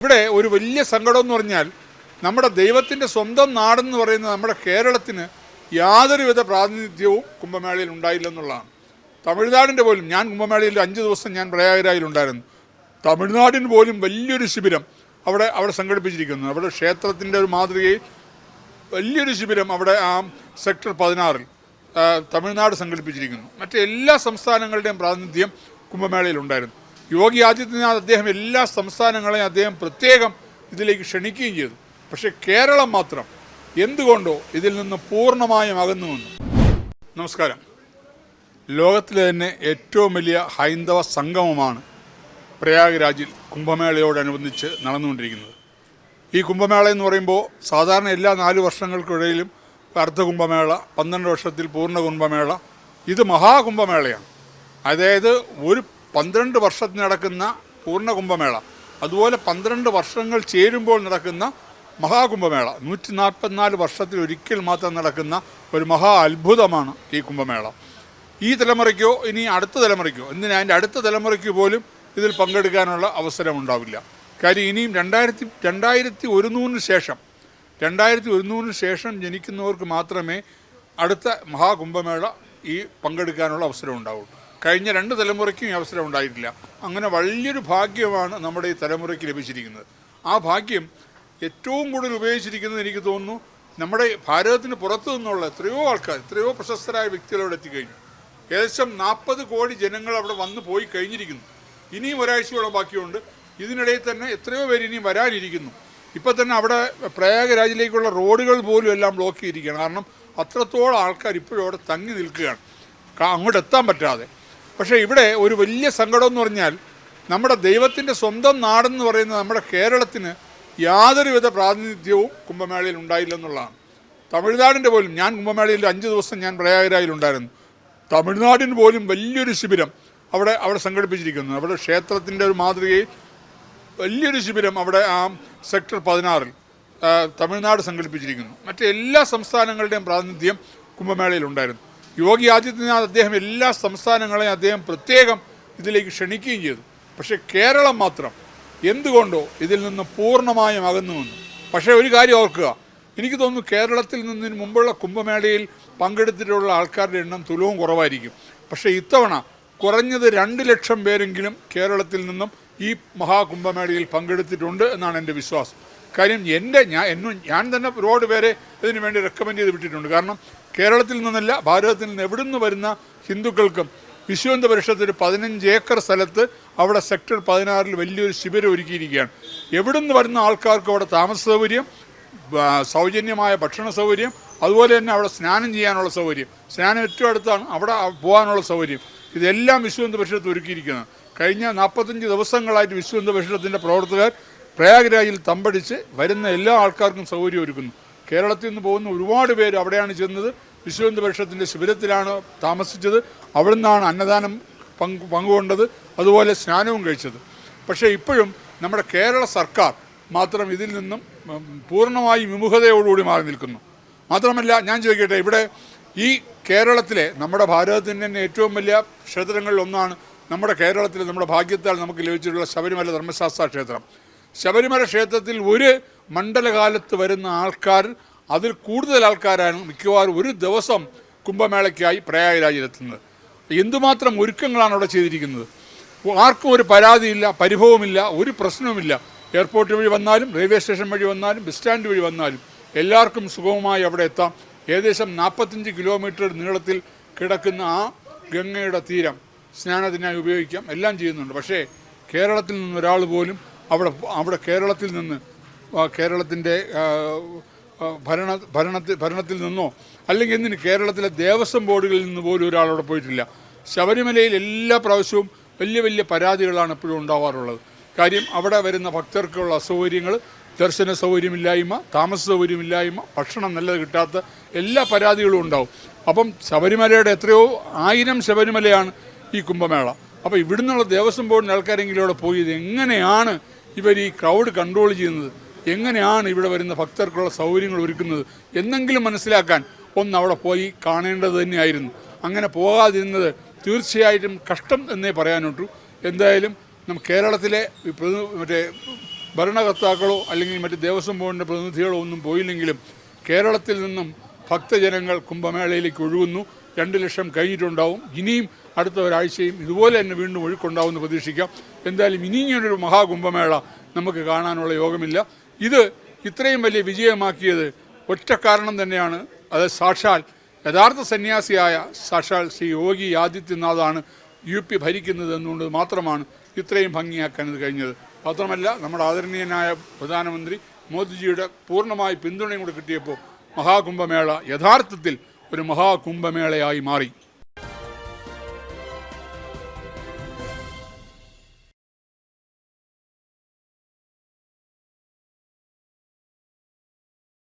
ഇവിടെ ഒരു വലിയ സങ്കടം എന്ന് പറഞ്ഞാൽ നമ്മുടെ ദൈവത്തിന്റെ സ്വന്തം നാടെന്ന് പറയുന്ന നമ്മുടെ കേരളത്തിന് യാതൊരുവിധ പ്രാതിനിധ്യവും കുംഭമേളയിൽ ഉണ്ടായില്ലെന്നുള്ളതാണ് തമിഴ്നാടിന്റെ പോലും ഞാൻ കുംഭമേളയിൽ അഞ്ച് ദിവസം ഞാൻ പ്രയാഗരായിലുണ്ടായിരുന്നു തമിഴ്നാടിന് പോലും വലിയൊരു ശിബിരം അവിടെ അവിടെ സംഘടിപ്പിച്ചിരിക്കുന്നു. അവിടെ ക്ഷേത്രത്തിന്റെ ഒരു മാതൃകയിൽ വലിയൊരു ശിബിരം അവിടെ ആ സെക്ടർ പതിനാറിൽ തമിഴ്നാട് സംഘടിപ്പിച്ചിരിക്കുന്നു. മറ്റെല്ലാ സംസ്ഥാനങ്ങളുടെയും പ്രാതിനിധ്യം കുംഭമേളയിൽ ഉണ്ടായിരുന്നു. യോഗി ആദിത്യനാഥ് അദ്ദേഹം എല്ലാ സംസ്ഥാനങ്ങളെയും അദ്ദേഹം പ്രത്യേകം ഇതിലേക്ക് ക്ഷണിക്കുകയും ചെയ്തു. പക്ഷേ കേരളം മാത്രം എന്തുകൊണ്ടോ ഇതിൽ നിന്ന് പൂർണമായും അകന്നു വന്നു നമസ്കാരം. ലോകത്തിലെ തന്നെ ഏറ്റവും വലിയ ഹൈന്ദവ സംഗമമാണ് പ്രയാഗ്രാജിൽ കുംഭമേളയോടനുബന്ധിച്ച് നടന്നുകൊണ്ടിരിക്കുന്നത്. ഈ കുംഭമേള എന്ന് പറയുമ്പോൾ സാധാരണ എല്ലാ നാല് വർഷങ്ങൾക്കിടയിലും അർദ്ധ കുംഭമേള പന്ത്രണ്ട് വർഷത്തിൽ പൂർണ കുംഭമേള ഇത് മഹാകുംഭമേളയാണ്. അതായത് ഒരു പന്ത്രണ്ട് വർഷത്തിൽ നടക്കുന്ന പൂർണ കുംഭമേള അതുപോലെ പന്ത്രണ്ട് വർഷങ്ങൾ ചേരുമ്പോൾ നടക്കുന്ന മഹാകുംഭമേള. നൂറ്റി നാൽപ്പത്തിനാല് വർഷത്തിൽ ഒരിക്കൽ മാത്രം നടക്കുന്ന ഒരു മഹാ അത്ഭുതമാണ് ഈ കുംഭമേള. ഈ തലമുറയ്ക്കോ ഇനി അടുത്ത തലമുറയ്ക്കോ എന്തിനാ അതിന്റെ അടുത്ത തലമുറയ്ക്ക് പോലും ഇതിൽ പങ്കെടുക്കാനുള്ള അവസരം ഉണ്ടാവില്ല. കാര്യം ഇനിയും രണ്ടായിരത്തി രണ്ടായിരത്തി ഒരുന്നൂറിന് ശേഷം രണ്ടായിരത്തി ഒരുന്നൂറിന് ശേഷം ജനിക്കുന്നവർക്ക് മാത്രമേ അടുത്ത മഹാകുംഭമേള ഈ പങ്കെടുക്കാനുള്ള അവസരം ഉണ്ടാവുള്ളൂ. കഴിഞ്ഞ രണ്ട് തലമുറയ്ക്കും ഈ അവസരം ഉണ്ടായിട്ടില്ല. അങ്ങനെ വലിയൊരു ഭാഗ്യമാണ് നമ്മുടെ ഈ തലമുറയ്ക്ക് ലഭിച്ചിരിക്കുന്നത്. ആ ഭാഗ്യം ഏറ്റവും കൂടുതൽ ഉപയോഗിച്ചിരിക്കുന്നത് എനിക്ക് തോന്നുന്നു നമ്മുടെ ഭാരതത്തിന് പുറത്തു നിന്നുള്ള എത്രയോ ആൾക്കാർ എത്രയോ പ്രശസ്തരായ വ്യക്തികൾ അവിടെ എത്തിക്കഴിഞ്ഞു. ഏകദേശം നാൽപ്പത് കോടി ജനങ്ങൾ അവിടെ വന്നു പോയി കഴിഞ്ഞിരിക്കുന്നു. ഇനിയും ഒരാഴ്ചയോളം ബാക്കിയുണ്ട്. ഇതിനിടയിൽ തന്നെ എത്രയോ പേര് ഇനിയും വരാനിരിക്കുന്നു. ഇപ്പം തന്നെ അവിടെ പ്രയാഗരാജിലേക്കുള്ള റോഡുകൾ പോലും എല്ലാം ബ്ലോക്ക് ചെയ്തിരിക്കുകയാണ്. കാരണം അത്രത്തോളം ആൾക്കാർ ഇപ്പോഴും അവിടെ തങ്ങി നിൽക്കുകയാണ്. അങ്ങോട്ട് എത്താൻ പറ്റാതെ. പക്ഷേ ഇവിടെ ഒരു വലിയ സങ്കടം എന്ന് പറഞ്ഞാൽ നമ്മുടെ ദൈവത്തിന്റെ സ്വന്തം നാടെന്ന് പറയുന്ന നമ്മുടെ കേരളത്തിന് യാതൊരുവിധ പ്രാതിനിധ്യവും കുംഭമേളയിൽ ഉണ്ടായില്ലെന്നുള്ളതാണ് തമിഴ്നാടിന്റെ പോലും ഞാൻ കുംഭമേളയിൽ അഞ്ച് ദിവസം ഞാൻ പ്രയാഗരായിലുണ്ടായിരുന്നു തമിഴ്നാടിന് പോലും വലിയൊരു ശിബിരം അവിടെ അവിടെ സംഘടിപ്പിച്ചിരിക്കുന്നു. അവിടെ ക്ഷേത്രത്തിന്റെ ഒരു മാതൃകയിൽ വലിയൊരു ശിബിരം അവിടെ ആ സെക്ടർ പതിനാറിൽ തമിഴ്നാട് സംഘടിപ്പിച്ചിരിക്കുന്നു. മറ്റെല്ലാ സംസ്ഥാനങ്ങളുടെയും പ്രാതിനിധ്യം കുംഭമേളയിൽ ഉണ്ടായിരുന്നു. യോഗി ആദിത്യനാഥ് അദ്ദേഹം എല്ലാ സംസ്ഥാനങ്ങളെയും അദ്ദേഹം പ്രത്യേകം ഇതിലേക്ക് ക്ഷണിക്കുകയും ചെയ്തു. പക്ഷേ കേരളം മാത്രം എന്തുകൊണ്ടോ ഇതിൽ നിന്ന് പൂർണമായും അകന്നു വന്നു പക്ഷേ ഒരു കാര്യം ഓർക്കുക. എനിക്ക് തോന്നുന്നു കേരളത്തിൽ നിന്നതിന് മുമ്പുള്ള കുംഭമേളയിൽ പങ്കെടുത്തിട്ടുള്ള ആൾക്കാരുടെ എണ്ണം തുലവും കുറവായിരിക്കും. പക്ഷേ ഇത്തവണ കുറഞ്ഞത് രണ്ട് ലക്ഷം പേരെങ്കിലും കേരളത്തിൽ നിന്നും ഈ മഹാകുംഭമേളയിൽ പങ്കെടുത്തിട്ടുണ്ട് എന്നാണ് എന്റെ വിശ്വാസം. കാര്യം എന്റെ ഞാൻ എന്നും ഞാൻ തന്നെ ഒരുപാട് പേരെ ഇതിന് വേണ്ടി റെക്കമെൻഡ് ചെയ്ത് വിട്ടിട്ടുണ്ട്. കാരണം കേരളത്തിൽ നിന്നല്ല ഭാരതത്തിൽ നിന്ന് എവിടെ നിന്ന് വരുന്ന ഹിന്ദുക്കൾക്കും വിശ്വന്ത ഒരു പതിനഞ്ച് ഏക്കർ സ്ഥലത്ത് അവിടെ സെക്ടർ പതിനാറിൽ വലിയൊരു ശിബിരം ഒരുക്കിയിരിക്കുകയാണ്. എവിടെ നിന്ന് വരുന്ന ആൾക്കാർക്ക് അവിടെ താമസ സൗകര്യം സൗജന്യമായ ഭക്ഷണ സൗകര്യം അതുപോലെ തന്നെ അവിടെ സ്നാനം ചെയ്യാനുള്ള സൗകര്യം. സ്നാനം ഏറ്റവും അടുത്താണ് അവിടെ പോകാനുള്ള സൗകര്യം. ഇതെല്ലാം വിശ്വന്ത പരിഷത്ത് ഒരുക്കിയിരിക്കുന്നത്. കഴിഞ്ഞ നാൽപ്പത്തഞ്ച് ദിവസങ്ങളായിട്ട് വിശ്വന്ത പരിഷത്തിന്റെ പ്രവർത്തകർ പ്രയാഗ്രാജിൽ തമ്പടിച്ച് വരുന്ന എല്ലാ ആൾക്കാർക്കും സൗകര്യം ഒരുക്കുന്നു. കേരളത്തിൽ നിന്ന് പോകുന്ന ഒരുപാട് പേര് അവിടെയാണ് ചെന്നത്. വിശ്വന്ത പരിഷത്തിന്റെ ശിബിരത്തിലാണ് താമസിച്ചത്. അവിടെ നിന്നാണ് അന്നദാനം പങ്കു പങ്കുകൊണ്ടത്. അതുപോലെ സ്നാനവും കഴിച്ചത്. പക്ഷേ ഇപ്പോഴും നമ്മുടെ കേരള സർക്കാർ മാത്രം ഇതിൽ നിന്നും പൂർണമായി പൂർണമായും വിമുഖതയോടുകൂടി മാറി നിൽക്കുന്നു. മാത്രമല്ല ഞാൻ ചോദിക്കട്ടെ ഇവിടെ ഈ കേരളത്തിലെ നമ്മുടെ ഭാരതത്തിന്റെ തന്നെ ഏറ്റവും വലിയ ക്ഷേത്രങ്ങളിൽ ഒന്നാണ് നമ്മുടെ കേരളത്തിലെ നമ്മുടെ ഭാഗ്യത്താൽ നമുക്ക് ലഭിച്ചിട്ടുള്ള ശബരിമല ധർമ്മശാസ്ത്ര ക്ഷേത്രം. ശബരിമല ക്ഷേത്രത്തിൽ ഒരു മണ്ഡലകാലത്ത് വരുന്ന ആൾക്കാർ അതിൽ കൂടുതൽ ആൾക്കാരാണ് മിക്കവാറും ഒരു ദിവസം കുംഭമേളയ്ക്കായി പ്രയാഗരാജിലെത്തുന്നത്. എന്തുമാത്രം ഒരുക്കങ്ങളാണ് അവിടെ ചെയ്തിരിക്കുന്നത്? ആർക്കും ഒരു പരാതിയില്ല പരിഭവമില്ല ഒരു പ്രശ്നവുമില്ല. എയർപോർട്ട് വഴി വന്നാലും റെയിൽവേ സ്റ്റേഷൻ വഴി വന്നാലും ബസ് സ്റ്റാൻഡ് വഴി വന്നാലും എല്ലാവർക്കും സുഗമമായി അവിടെ എത്താം. ഏകദേശം നാൽപ്പത്തഞ്ച് കിലോമീറ്റർ നീളത്തിൽ കിടക്കുന്ന ആ ഗംഗയുടെ തീരം സ്നാനത്തിനായി ഉപയോഗിക്കാം. എല്ലാം ചെയ്യുന്നുണ്ട്. പക്ഷേ കേരളത്തിൽ നിന്നൊരാൾ പോലും അവിടെ അവിടെ കേരളത്തിൽ നിന്ന് കേരളത്തിന്റെ ഭരണ ഭരണത്തിൽ ഭരണത്തിൽ നിന്നോ അല്ലെങ്കിൽ എന്തിന് കേരളത്തിലെ ദേവസ്വം ബോർഡുകളിൽ നിന്ന് പോലും ഒരാളവിടെ പോയിട്ടില്ല. ശബരിമലയിൽ എല്ലാ പ്രാവശ്യവും വലിയ വലിയ പരാതികളാണ് എപ്പോഴും ഉണ്ടാവാറുള്ളത്. കാര്യം അവിടെ വരുന്ന ഭക്തർക്കുള്ള അസൗകര്യങ്ങൾ ദർശന സൗകര്യമില്ലായ്മ താമസ സൗകര്യമില്ലായ്മ ഭക്ഷണം നല്ലത് കിട്ടാത്ത എല്ലാ പരാതികളും ഉണ്ടാവും. അപ്പം ശബരിമലയുടെ എത്രയോ ആയിരം ശബരിമലയാണ് ഈ കുംഭമേള. അപ്പോൾ ഇവിടുന്നുള്ള ദേവസ്വം ബോർഡിന്റെ ആൾക്കാരെങ്കിലും അവിടെ പോയി ഇത് എങ്ങനെയാണ് ഇവർ ഈ ക്രൗഡ് കൺട്രോൾ ചെയ്യുന്നത്. എങ്ങനെയാണ് ഇവിടെ വരുന്ന ഭക്തർക്കുള്ള സൗകര്യങ്ങൾ ഒരുക്കുന്നത്? എന്നെങ്കിലും മനസ്സിലാക്കാൻ ഒന്ന് അവിടെ പോയി കാണേണ്ടത് തന്നെയായിരുന്നു. അങ്ങനെ പോകാതിരുന്നത് തീർച്ചയായിട്ടും കഷ്ടം എന്നേ പറയാനുള്ളൂ. എന്തായാലും നമ്മൾ കേരളത്തിലെ മറ്റേ ഭരണകർത്താക്കളോ അല്ലെങ്കിൽ മറ്റ് ദേവസ്വം ബോർഡിന്റെ പ്രതിനിധികളോ ഒന്നും പോയില്ലെങ്കിലും കേരളത്തിൽ നിന്നും ഭക്തജനങ്ങൾ കുംഭമേളയിലേക്ക് ഒഴുകുന്നു. രണ്ട് ലക്ഷം കഴിഞ്ഞിട്ടുണ്ടാവും. ഇനിയും അടുത്ത ഒരാഴ്ചയും ഇതുപോലെ തന്നെ വീണ്ടും ഒഴുക്കുണ്ടാവും എന്ന് പ്രതീക്ഷിക്കാം. എന്തായാലും ഇനി ഇങ്ങനൊരു മഹാകുംഭമേള നമുക്ക് കാണാനുള്ള യോഗമില്ല. ഇത് ഇത്രയും വലിയ വിജയമാക്കിയത് ഒറ്റ കാരണം തന്നെയാണ്. അത് സാക്ഷാൽ യഥാർത്ഥ സന്യാസിയായ സാക്ഷാൽ ശ്രീ യോഗി ആദിത്യനാഥാണ് യു പി ഭരിക്കുന്നത് എന്നുകൊണ്ട് മാത്രമാണ് ഇത്രയും ഭംഗിയാക്കാൻ ഇത് കഴിഞ്ഞത്. മാത്രമല്ല നമ്മുടെ ആദരണീയനായ പ്രധാനമന്ത്രി മോദിജിയുടെ പൂർണമായ പിന്തുണയും കൂടെ കിട്ടിയപ്പോൾ മഹാകുംഭമേള യഥാർത്ഥത്തിൽ ഒരു മഹാകുംഭമേളയായി മാറി.